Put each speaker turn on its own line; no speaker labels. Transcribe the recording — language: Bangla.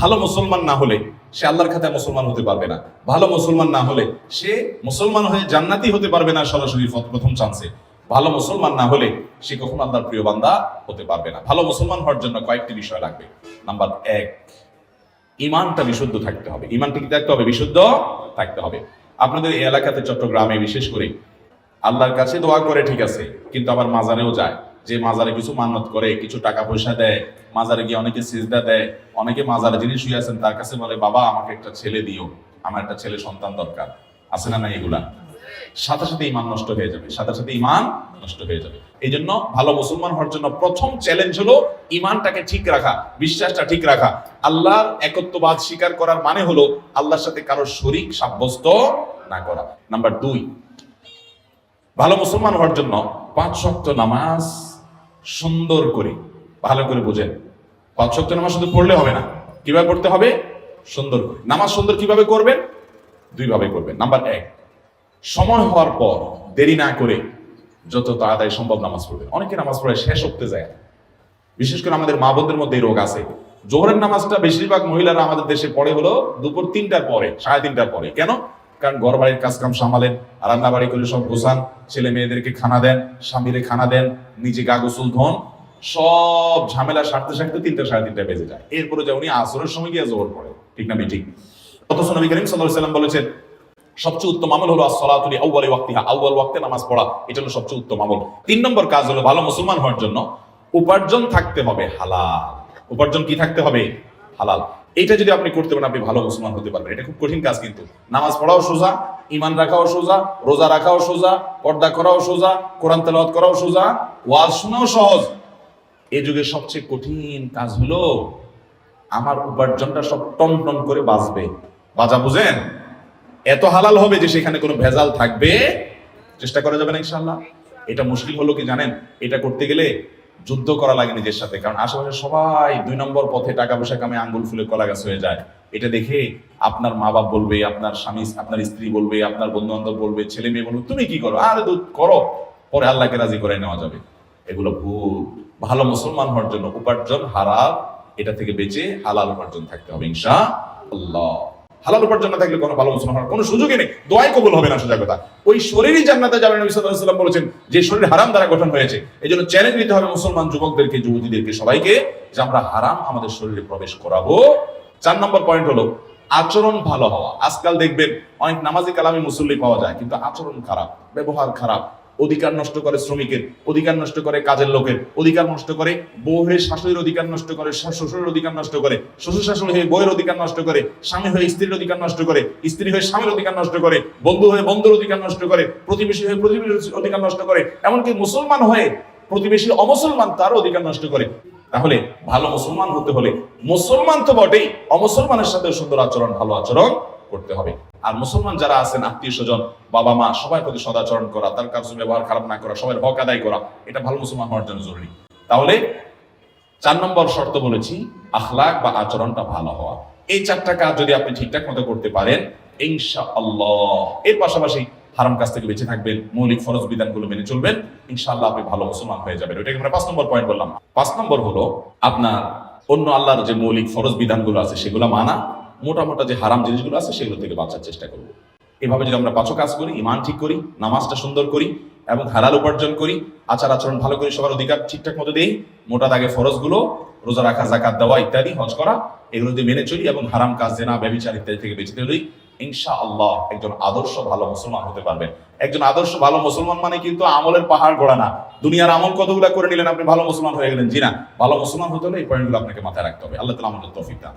ভালো মুসলমান না হলে সে আল্লাহর খাতায় মুসলমান হতে পারবে না। ভালো মুসলমান না হলে সে মুসলমান হয়ে জান্নাতি হতে পারবে না সরাসরি প্রথম চান্সে ভালো মুসলমান না হলে সে কখনো আল্লাহর প্রিয় বান্দা হতে পারবে না। ভালো মুসলমান হওয়ার জন্য কয়েকটি বিষয় লাগবে। নাম্বার এক ইমানটা বিশুদ্ধ থাকতে হবে। ইমানটা কি থাকতে হবে? বিশুদ্ধ থাকতে হবে। আপনাদের এই এলাকাতে চট্টগ্রামে বিশেষ করে আল্লাহর কাছে দোয়া করে ঠিক আছে, কিন্তু আবার মাজারেও যায়। যে মাজারে কিছু মান্নত করে, কিছু টাকা পয়সা দেয়, মাজারে গিয়ে অনেকে সিজদা দেয়, অনেকে মাজারে যিনি শুয়ে আছেন তার কাছে বলে, বাবা, আমাকে একটা ছেলে দিও, আমার একটা ছেলে সন্তান দরকার। আছে না না এগুলা? সাথে সাথে ইমান নষ্ট হয়ে যাবে, সাথে সাথে ইমান নষ্ট হয়ে যাবে। এই জন্য ভালো মুসলমান হওয়ার জন্য প্রথম চ্যালেঞ্জ হলো ইমানটাকে ঠিক রাখা, বিশ্বাসটা ঠিক রাখা। আল্লাহর একত্ববাদ স্বীকার করার মানে হলো আল্লাহর সাথে কারও শরিক সাব্যস্ত না করা। নাম্বার দুই, ভালো মুসলমান হওয়ার জন্য পাঁচ শক্ত নামাজ সুন্দর করে, ভালো করে বোঝেন। পাঁচ শক্ত নামাজ শুধু পড়লে হবে না, কীভাবে পড়তে হবে? সুন্দর করে। নামাজ সুন্দর কীভাবে করবেন? দুইভাবে করবেন। নাম্বার এক, সময় হওয়ার পর দেরি না করে যত তাড়াতাড়ি সম্ভব নামাজ পড়বেন। অনেকে নামাজ পড়ে শেষ করতে যায়। বিশেষ করে আমাদের মা বোনদের মধ্যে রোগ আছে। জোহরের নামাজটা বেশিরভাগ মহিলারা আমাদের দেশে পড়ে হলো দুপুর তিনটার পরে, সাড়ে তিনটার পরে। কেন? কারণ ঘর বাড়ির কাজ কাম সামালেন রান্না বাড়ি করে সব গোছান, ছেলে মেয়েদেরকে খানা দেন, স্বামীরে খানা দেন, নিজে গা গোসল ধন, সব ঝামেলা সারতে সারতে তিনটা সাড়ে তিনটা বেজে যায়। এরপরে যা উনি আসরের সময় গিয়ে জোহর পড়ে, ঠিক না ঠিক অথচ নবী করিম আলাইহি সাল্লাম বলেছেন, সবচেয়ে উত্তম আমল হলো আসসালাতুল আউয়ালি ওয়াক্তিহা, আউয়াল ওয়াক্তে নামাজ পড়া, এটা হলো সবচেয়ে উত্তম আমল। তিন নম্বর কাজ হলো ভালো মুসলমান হওয়ার জন্য উপার্জন থাকতে হবে হালাল। উপার্জন কি থাকতে হবে? হালাল। এটা যদি আপনি করতে পারেন, আপনি ভালো মুসলমান হতে পারবেন। এটা খুব কঠিন কাজ কিন্তু। নামাজ পড়াও সোজা ইমান রাখাও সোজা, রোজা রাখাও সোজা, পর্দা করাও সোজা, কোরআন তেলাওয়াত করাও সোজা। ওয়াজ শোনাও সহজ। এই যুগের সবচেয়ে কঠিন কাজ হলো, আমার উপার্জনটা সব টন টন করে বাঁচবে। বাজা বুঝেন? এত হালাল হবে যে সেখানে কোনো ভেজাল থাকবে? চেষ্টা করা যাবে না ইনশাল্লাহ এটা মুশকিল হলো কি জানেন? এটা করতে গেলে যুদ্ধ করা লাগে নিজের সাথে। কারণ আশেপাশে সবাই দুই নম্বর পথে টাকা পয়সা কামে আঙ্গুল ফুলে কলা গাছ হয়ে যায়। এটা দেখে আপনার মা বাপ বলবে, আপনার স্বামী, আপনার স্ত্রী বলবে, আপনার বন্ধু বান্ধব বলবে, ছেলে মেয়ে বলবে, তুমি কি করো? আরে দুধ করো। পরে আল্লাহকে রাজি করে নেওয়া যাবে। এগুলো ভুল। ভালো মুসলমান হওয়ার জন্য উপার্জন হারাল এটা থেকে বেঁচে হালাল উপার্জন থাকতে হবে ইনশা আল্লাহ হালাল উপার্জন না থাকলে কোনো ভালো মুসলমান হওয়ার কোনো সুযোগই নেই। দোয়াই কবুল হবে না, সোজা কথা। ওই শরীরই জান্নাতে যাবে নবী সাল্লাল্লাহু আলাইহি বলেছেন, যে শরীর হারাম দ্বারা গঠন হয়েছে এই জন্য চ্যালেঞ্জ নিতে হবে মুসলমান যুবকদেরকে, যুবতীদেরকে, সবাইকে, যে আমরা হারাম আমাদের শরীরে প্রবেশ করাবো। চার নম্বর পয়েন্ট হলো, আচরণ ভালো হওয়া। আজকাল দেখবেন অনেক নামাজি কালামে মুসল্লি পাওয়া যায়, কিন্তু আচরণ খারাপ, ব্যবহার খারাপ। অধিকার নষ্ট করে শ্রমিকের অধিকার নষ্ট করে কাজের লোকের অধিকার নষ্ট করে বউ হয়ে শাশুড়ির অধিকার নষ্ট করে শ্বশুরের অধিকার নষ্ট করে শ্বশুর শাশুড়ি হয়ে বউয়ের অধিকার নষ্ট করে স্বামী হয়ে স্ত্রীর অধিকার নষ্ট করে স্ত্রী হয়ে স্বামীর অধিকার নষ্ট করে বন্ধু হয়ে বন্ধুর অধিকার নষ্ট করে প্রতিবেশী হয়ে প্রতিবেশীর অধিকার নষ্ট করে এমনকি মুসলমান হয়ে প্রতিবেশী অমুসলমান তারও অধিকার নষ্ট করে তাহলে ভালো মুসলমান হতে হলে মুসলমান তো বটেই অমুসলমানের সাথে সুন্দর আচরণ ভালো আচরণ করতে হবে। আর মুসলমান যারা আছেন, আত্মীয় স্বজন, বাবা মা সবার প্রতি সদাচরণ করা, তার কাছে ব্যবহার খারাপ না করা সবার হক আদায় করা, এটা ভালো মুসলমান হওয়ার জন্য জরুরি। তাহলে চার নম্বর শর্ত বলেছি, আখলাক বা আচরণটা ভালো হওয়া। এই চারটা কাজ যদি আপনি ঠিকঠাক মতো করতে পারেন ইনশা আল্লাহ এর পাশাপাশি হারাম কাজ থেকে বেঁচে থাকবেন, মৌলিক ফরজ বিধানগুলো মেনে চলবেন, ইনশাআল্লাহ আপনি ভালো মুসলমান হয়ে যাবেন। ওইটাকে আমরা পাঁচ নম্বর পয়েন্ট বললাম। পাঁচ নম্বর হলো, আপনার অন্য আল্লাহর যে মৌলিক ফরজ বিধানগুলো আছে, সেগুলো মানা মোটা মোটা যে হারাম জিনিসগুলো আছে সেগুলো থেকে বাঁচার চেষ্টা করব। এভাবে যদি আমরা পাঁচও কাজ করি ইমান ঠিক করি, নামাজটা সুন্দর করি এবং হালাল উপার্জন করি, আচার আচরণ ভালো করি, সবার অধিকার ঠিকঠাক মতো দেই, মোটা দাগে ফরজগুলো, রোজা রাখা জাকাত দেওয়া ইত্যাদি, হজ করা, এগুলো যদি মেনে চলি এবং হারাম কাজ, জেনা ব্যবচার ইত্যাদি থেকে বেঁচে চলি ইনশা আল্লাহ একজন আদর্শ ভালো মুসলমান হতে পারবেন একজন আদর্শ ভালো মুসলমান মানে কিন্তু আমলের পাহাড় গড়া না। দুনিয়ার আমল কতগুলা করে নিলেন আপনি? ভালো মুসলমান হয়ে গেলেন। জি না, ভালো মুসলমান হতে হলে এই পয়েন্টগুলো আপনাকে মাথায় রাখতে হবে। আল্লাহ তালা আমাদের তৌফিক দান।